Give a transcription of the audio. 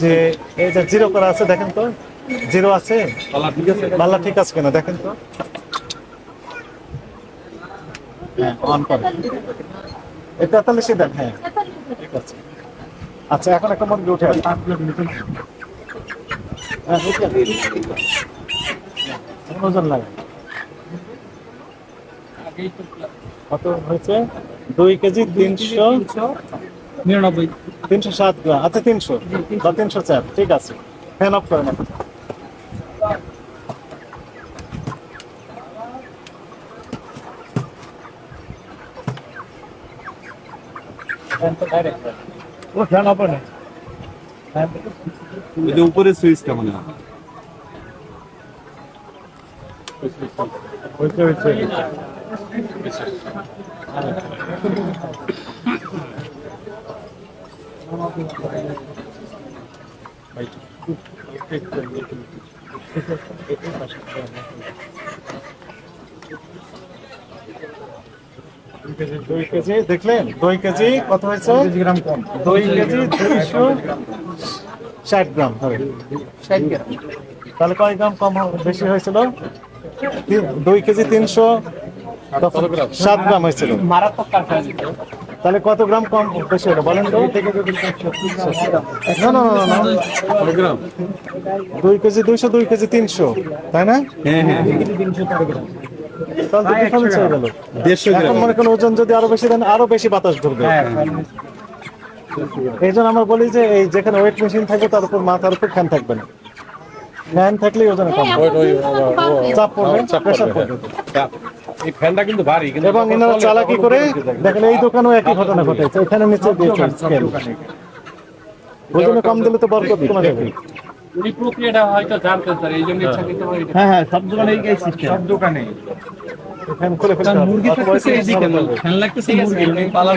যে যে জিরো করা আছে দেখেন তো? জিরো আছে? পাল্লা ঠিক আছে? কিনা দেখেন তো? হ্যাঁ অন এই তেতাল্লিশে দেন হ্যাঁ। ঠিক আছে। আচ্ছা এখন একটা মনে উঠে আসে। হ্যাঁ ওজন লাগে। কত হয়েছে? দুই কেজি তিনশো। নিরানব্বই। তিনশো সাত গ্রাম আচ্ছা তিনশো। বা তিনশো চার। ঠিক আছে। ফ্যান অফ direct রাখ। ও ফ্যান অফ যে উপরে সুইচটা মনে হয়। হয়েছে হয়েছে। দুই কেজি দেখলেন? দুই কেজি কত হয়েছে? গ্রাম কম। দুই কেজি দুইশো ষাট গ্রাম তাহলে কয় গ্রাম কম বেশি হয়েছিল? দুই কেজি তিনশো সাত গ্রাম হয়েছিল। মারাত্মক তাহলে কত গ্রাম কম বেশি হলো? বলেন তো। না না না না না। দুই কেজি দুইশো দুই কেজি তিনশো তাই না? হ্যাঁ হ্যাঁ। হয়ে এখন মনে করেন ওজন যদি আরও বেশি দেন আরও বেশি বাতাস ঢুকবে। এই জন্য আমরা বলি যে এই যেখানে ওয়েট মেশিন থাকবে তার উপর মাথার উপর ফ্যান থাকবে না। ফ্যান থাকলে ওজন কম। চাপ পড়বে প্রেশার পড়বে এই ফ্যানটা কিন্তু ভারী কিন্তু এবং এনারা চালাকি করে দেখেন এই দোকানেও একই ঘটনা ঘটেছে। এখানে নিচে দিয়েছে স্কেল ওজনে কম দিলে তো বরকত কমে যাবে। এই প্রক্রিয়াটা হয়তো জানতেন স্যার এই জন্য ইচ্ছাকৃত করে হ্যাঁ হ্যাঁ সব দোকানে এই সিস্টেম সব দোকানে ফ্যান খুলে ফেলতে মুরগি থাকতেছে ওই এইদিকে ফ্যান লাগতেছে মুরগি পালার